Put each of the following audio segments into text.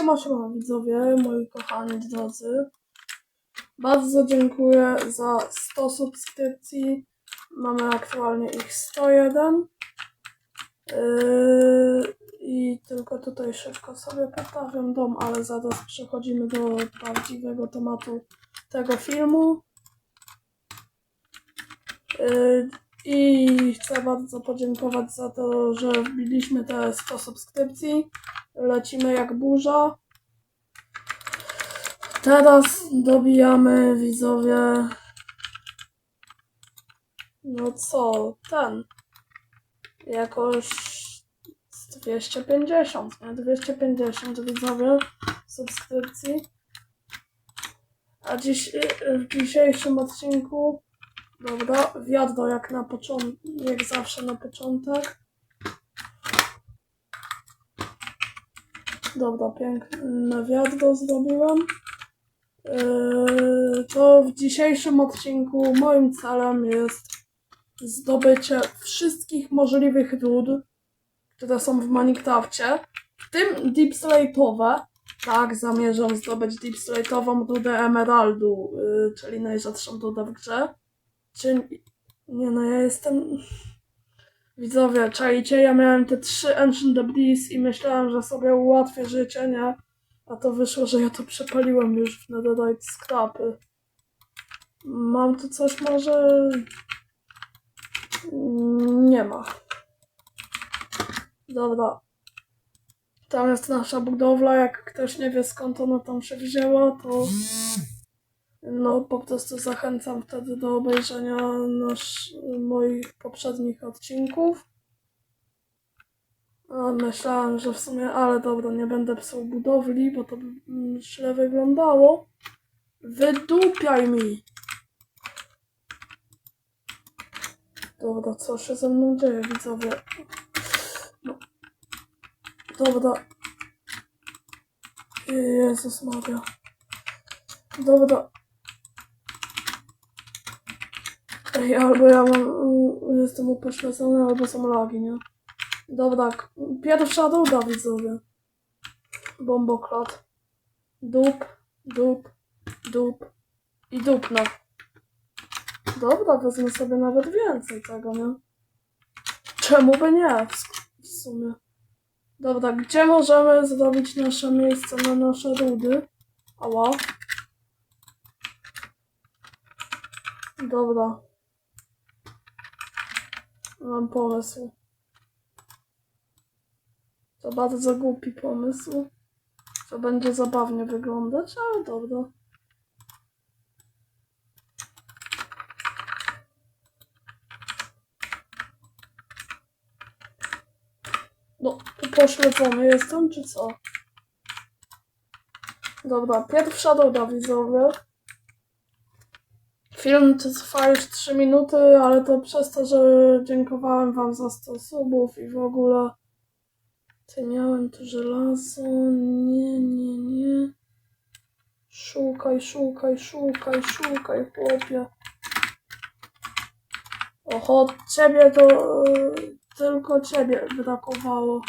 siema, siema widzowie, moi kochani drodzy. Bardzo dziękuję za 100 subskrypcji. Mamy aktualnie ich 101. Yy, I tylko tutaj szybko sobie poprawiam dom, ale zaraz przechodzimy do prawdziwego tematu tego filmu. Yy, I chcę bardzo podziękować za to, że wbiliśmy te 100 subskrypcji. Lecimy jak burza. Teraz dobijamy widzowie. No co, ten. Jakoś z 250, nie? 250 widzowie subskrypcji. A dziś, w dzisiejszym odcinku, dobra, wiadro jak na początek, jak zawsze na początek. Dobra, piękne wiadro zrobiłem. Yy, to w dzisiejszym odcinku moim celem jest zdobycie wszystkich możliwych ród, które są w Minecrafcie, w tym Deep Slate'owe. Tak, zamierzam zdobyć Deep Slate'ową rudę Emeraldu, yy, czyli najrzadszą rudę w grze. Czy... Nie no, ja jestem... Widzowie, czajcie, ja miałem te trzy Ancient Debris i myślałem, że sobie ułatwię życie, nie? A to wyszło, że ja to przepaliłem już w Netherite Scrapy. Mam tu coś może... Nie ma. Dobra. Tam jest nasza budowla, jak ktoś nie wie skąd ona tam się wzięła, to... No, po prostu zachęcam wtedy do obejrzenia nasz, moich poprzednich odcinków. A, myślałem, że w sumie, ale dobra, nie będę psuł budowli, bo to by mm, źle wyglądało. Wydupiaj mi! Dobra, co się ze mną dzieje, widzowie? No. Dobra. Jezus Maria. Dobra. Ej, albo ja mam, mm, jestem upośledzony, albo są lagi, nie? Dobra, pierwsza ruda, widzowie. Bomboklat. Dup, dup, dup i dupna. Dobra, wezmę sobie nawet więcej tego, nie? Czemu by nie? W sumie. Dobra, gdzie możemy zrobić nasze miejsce na nasze rudy? Ała. Dobra. Mam pomysł. To bardzo głupi pomysł. To będzie zabawnie wyglądać, ale dobra. No, tu pośledzony jestem, czy co? Dobra, pierwsza ruda widzowie. Film to trwa już 3 minuty, ale to przez to, że dziękowałem wam za 100 subów i w ogóle. Ty miałem tu żelazo. Nie, nie, nie. Szukaj, szukaj, szukaj, szukaj, chłopie. Oho, ciebie to e, tylko ciebie brakowało.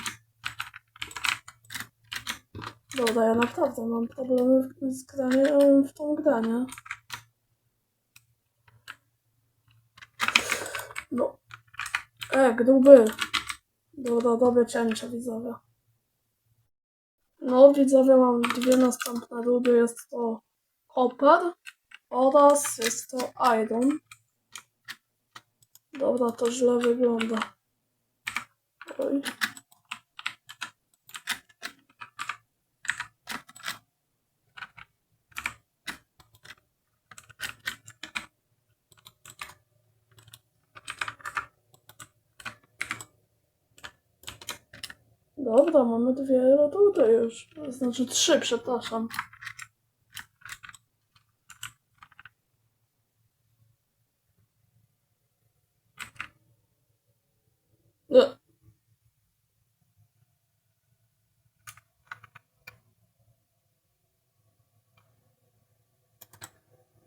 Dobra, ja naprawdę mam problemy z graniem w tą grę, No. E, gruby. Dobra, dobre cięcie, widzowie. No, widzowie, mam dwie następne rudy. Jest to copper oraz jest to iron. Dobra, to źle wygląda. Oj. Dobra, mamy dwie rudy już. Znaczy trzy, przepraszam. Nie.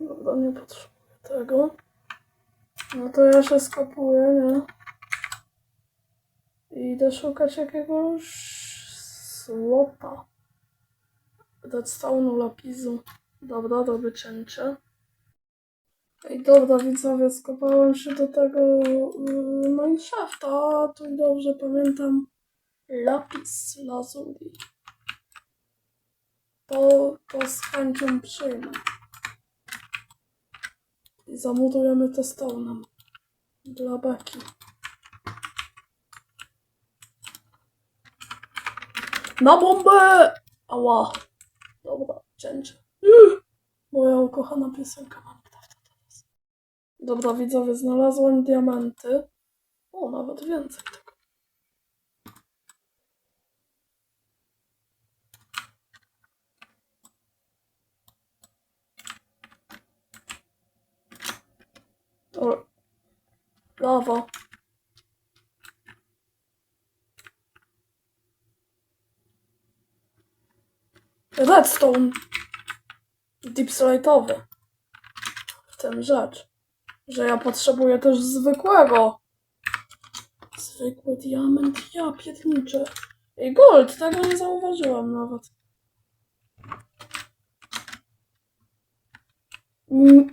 Dobra, nie potrzebuję tego. No to ja się skopuję, nie? I idę szukać jakiegoś złota. redstone'u, lapisu. Dobra, do wycięcia. Ej, dobra, widzowie, skopałem się do tego yy, Mineshafta, tu dobrze pamiętam. Lapis lazuli. To, to z chęcią przyjmę. I zamurujemy to stone'em. Dla beki. Na bombę! Ała. Dobra, cięcie. Moja ukochana piosenka Minecrafta teraz. Dobra, widzowie, znalazłem diamenty. O, nawet więcej tego. Lawa. Redstone. W tym rzecz, że ja potrzebuję też zwykłego. Zwykły diament, ja pietniczę. Ej, gold, tego nie zauważyłam nawet. Mm.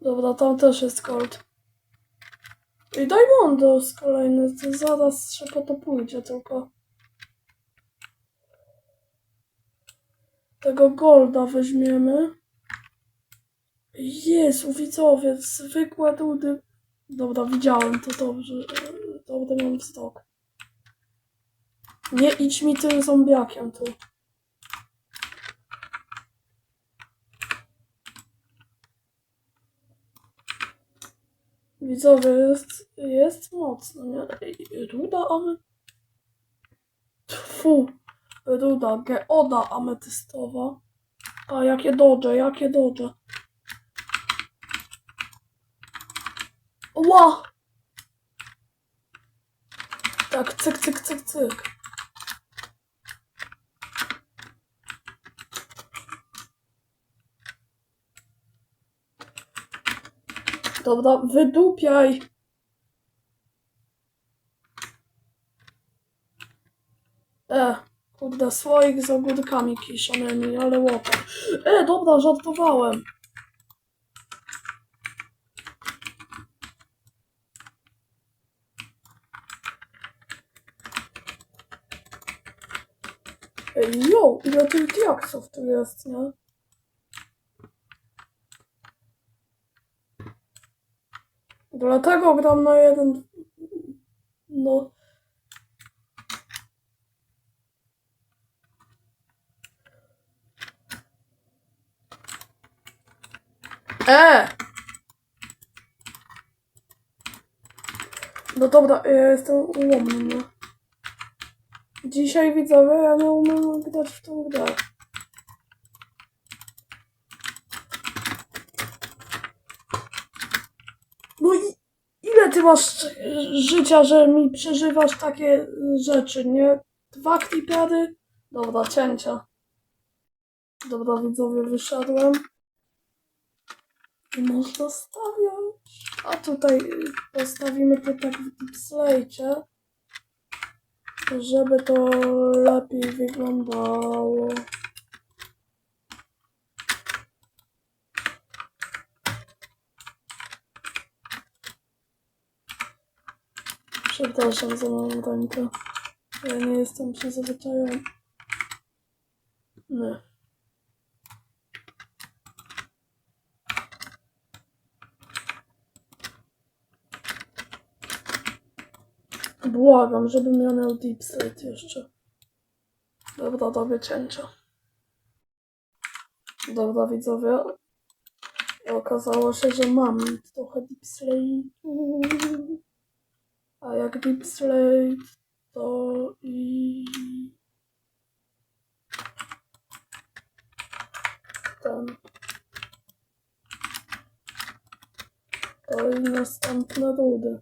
Dobra, tam też jest gold. I Diamondos kolejny, to zaraz się po to pójdzie, tylko... Tego golda weźmiemy. Jezu, widzowie, zwykłe dudy. Dobra, widziałem to dobrze. Dobra, mam stok. Nie idź mi tym zombiakiem tu. Widzowie, jest, jest mocno, nie? Ruda amy... Tfu. Ruda, geoda ametystowa. A, jakie dodże, jakie dodże. Ła! Tak, cyk, cyk, cyk, cyk. Dobra, wydupiaj. E, kurde, słoik z ogórkami kiszonymi, ale łopar. E, dobra, żartowałem. Ej, jo, ile tych diaksów tu jest, nie? Dlatego gram na jeden. No. E! No dobra, ja jestem ułomny. no. Dzisiaj widzowie, ja nie umiem grać w tą grę. No i ile ty masz e, życia, że mi przeżywasz takie e, rzeczy, nie? Dwa klipery? Dobra, cięcia. Dobra, widzowie, wyszedłem. I można stawiać. A tutaj e, postawimy to tak w Deepslate'cie, żeby to lepiej wyglądało. Przepraszam za moją rękę. Ja nie jestem przyzwyczajony. Nie. Błagam, żebym miał deep slate jeszcze. Dobra, do wycięcia. Dobra, widzowie. I okazało się, że mam trochę deep slate. A jak Deep Slate, to i ten. To i następne rudy.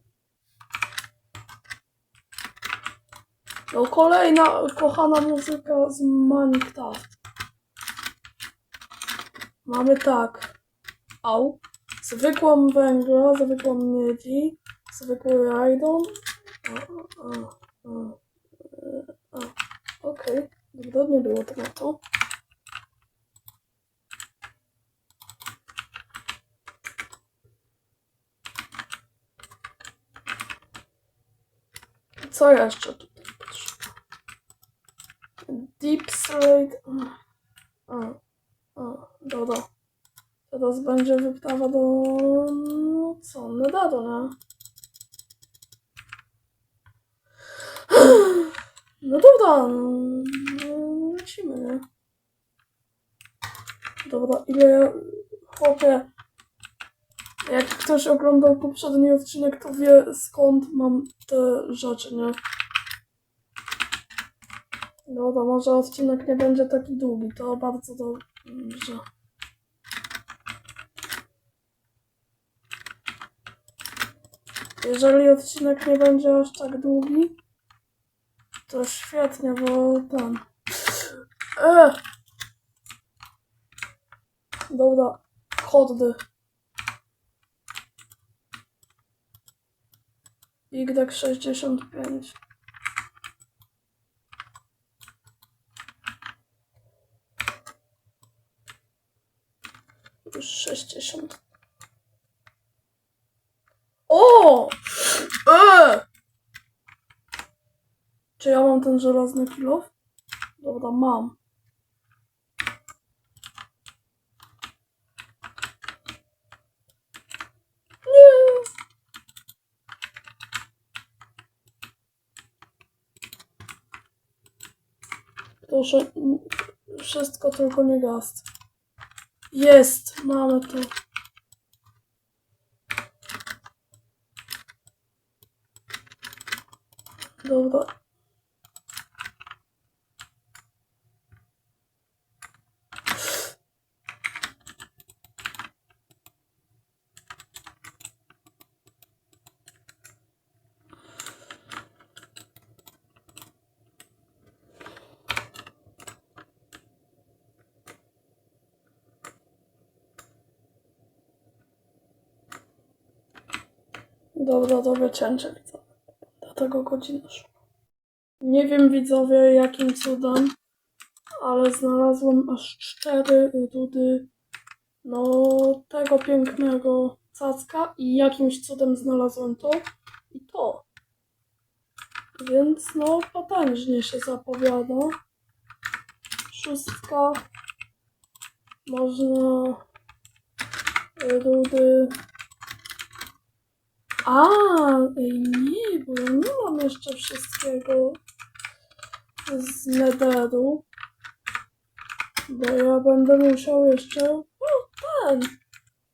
No kolejna kochana muzyka z Minecraft. Mamy tak. Au. Zwykłą węgla, zwykłą miedzi, zwykły a, a. Okej, dobra, nie było tematu. Co jeszcze tutaj potrzeba? Deep Slate. A, a, dobra. Teraz będzie wyprawa do... No co? Nedado, nie? Dobra, no, lecimy? Dobra, ile. Chłopie, jak ktoś oglądał poprzedni odcinek, to wie skąd mam te rzeczy, nie? Dobra, może odcinek nie będzie taki długi, to bardzo dobrze. Jeżeli odcinek nie będzie aż tak długi, to świetnie, bo tam. E! Dobra, choddy. Y65. Już 60. O! E! Czy ja mam ten żelazny kilo? Dobra, mam. Proszę, wszystko tylko nie gaz. Jest, mamy to. Dobra. Dobra, do wycięcia widzowie. Dlatego godzina szła. Nie wiem widzowie jakim cudem, ale znalazłem aż cztery rudy no tego pięknego cacka i jakimś cudem znalazłem to i to. Więc no potężnie się zapowiada. Szóstka. Można rudy a, ej, nie, bo ja nie mam jeszcze wszystkiego z netheru. Bo ja będę musiał jeszcze, o, ten,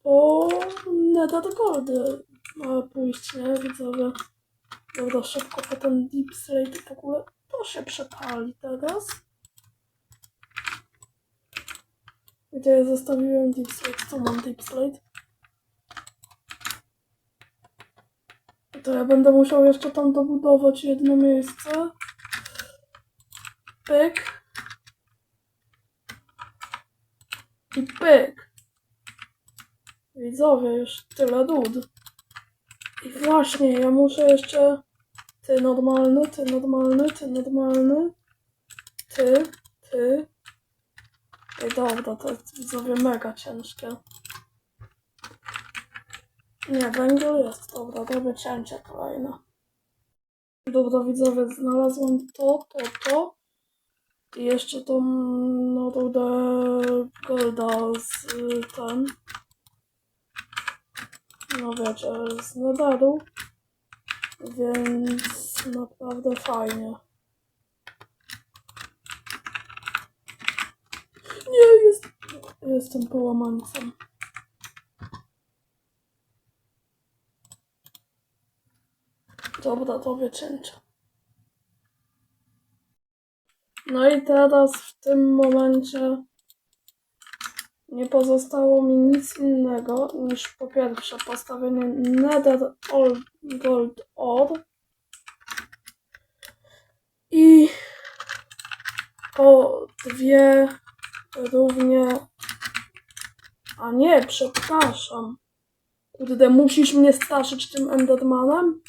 po nether goldy ma pójść, nie, widzowie. Dobra, szybko po ten deep slate w ogóle to się przepali teraz. Gdzie ja zostawiłem deep slate? Tu mam deep slate. To ja będę musiał jeszcze tam dobudować jedno miejsce. Pyk. I pyk. Widzowie, już tyle dud. I właśnie, ja muszę jeszcze... Ty normalny, ty normalny, ty normalny. Ty, ty. Ej, dobra, to jest widzowie mega ciężkie. Nie, węgiel jest, dobra, do wycięcia kolejne. Dobra, widzowie, znalazłem to, to, to. I jeszcze tą, no, rudę golda z ten. No wiecie, z netheru. Więc naprawdę fajnie. Nie, jest, jestem połamańcem. Dobra, do wycięcia. No i teraz w tym momencie nie pozostało mi nic innego niż po pierwsze postawienie Nether Old Gold Ore i po dwie równie a nie, przepraszam. Kurde, musisz mnie straszyć tym Endermanem?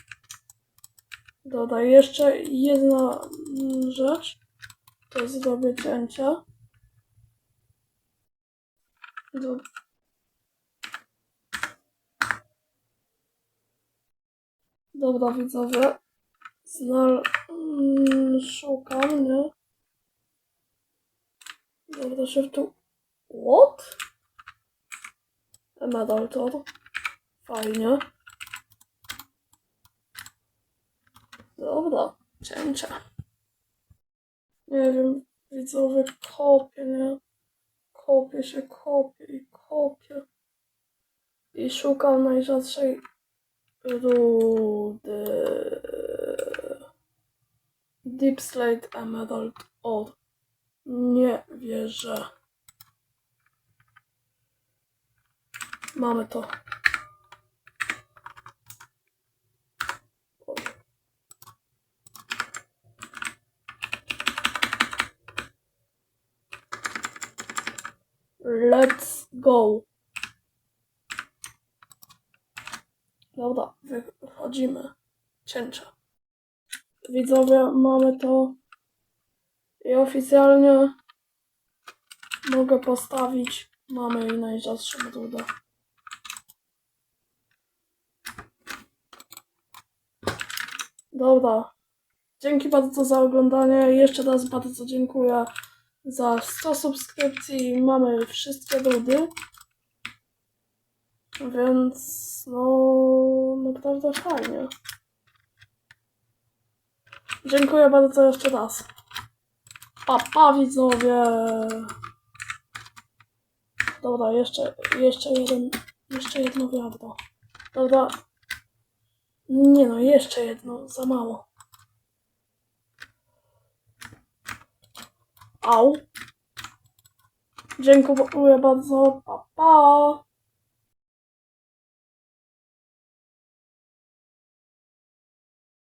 Dobra, jeszcze jedna rzecz. To zrobię cięcie. Do... Dobra, widzowie. Znal... Mm, szukam, nie? Dobra, szybtu. What? Emeraltor. Fajnie. Dobra, cięcie. Nie wiem, widzowie, kopię, nie? Kopię się, kopię i kopię. I szukam najrzadszej rudy. Deep Slate Emerald Ore. Nie wierzę. Mamy to. Let's go. Dobra, wychodzimy. Cięcie. Widzowie, mamy to. I oficjalnie mogę postawić. Mamy i najrzadszą rudę. Dobra. Dzięki bardzo za oglądanie. Jeszcze raz bardzo dziękuję za 100 subskrypcji. Mamy wszystkie rudy. Więc no naprawdę fajnie. Dziękuję bardzo jeszcze raz. Pa, pa widzowie. Dobra, jeszcze, jeszcze jeden, jeszcze jedno wiadro. Dobra. Nie no, jeszcze jedno, za mało. Au. Dziękuję bardzo, pa, pa.